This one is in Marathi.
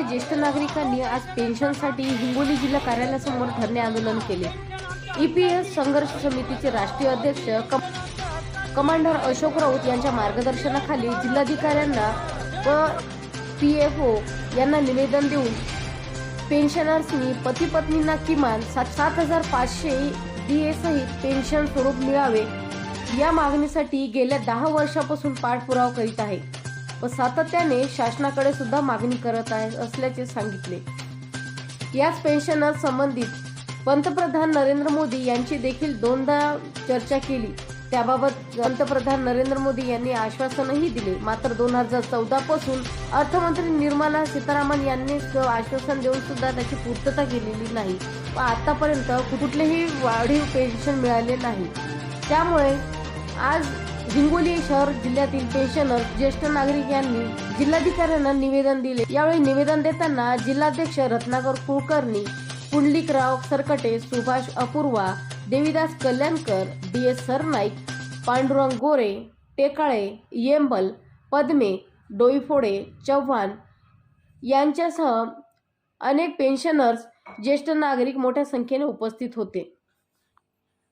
ज्येष्ठ नागरिकांनी आज पेन्शनसाठी हिंगोली जिल्हा कार्यालयासमोर धरणे आंदोलन केले. ईपीएस संघर्ष समितीचे राष्ट्रीय अध्यक्ष कमांडर अशोक राऊत यांच्या मार्गदर्शनाखाली जिल्हाधिकाऱ्यांना व पी एफ ओ यांना निवेदन देऊन पेन्शनर्सनी पती पत्नींना किमान सात सात हजार पाचशे डी ए सहित पेन्शन स्वरूप मिळावे या मागणीसाठी गेल्या दहा वर्षापासून पाठपुरावा करीत आहे. व सातत्याने शासनाकडे सुद्धा मागणी करत आहे असल्याचे सांगितले. याच पेन्शनर संबंधित पंतप्रधान नरेंद्र मोदी यांची देखील दोनदा चर्चा केली. त्याबाबत पंतप्रधान नरेंद्र मोदी यांनी आश्वासनही दिले. मात्र दोन हजार चौदा पासून अर्थमंत्री निर्मला सीतारामन यांनी आश्वासन देऊन सुद्धा त्याची पूर्तता केलेली नाही व आतापर्यंत कुठलेही वाढीव पेन्शन मिळाले नाही. त्यामुळे आज हिंगोली शहर जिल्ह्यातील पेन्शनर ज्येष्ठ नागरिक यांनी जिल्हाधिकाऱ्यांना निवेदन दिले. यावेळी निवेदन देताना जिल्हाध्यक्ष रत्नाकर कुलकर्णी पुंडलिकराव सरकटे सुभाष अपूर्वा देवीदास कल्याणकर डी एस सरनाईक पांडुरंग गोरे टेकाळे येंबल पद्मे डोईफोडे चव्हाण यांच्यासह अनेक पेन्शनर्स ज्येष्ठ नागरिक मोठ्या संख्येने उपस्थित होते.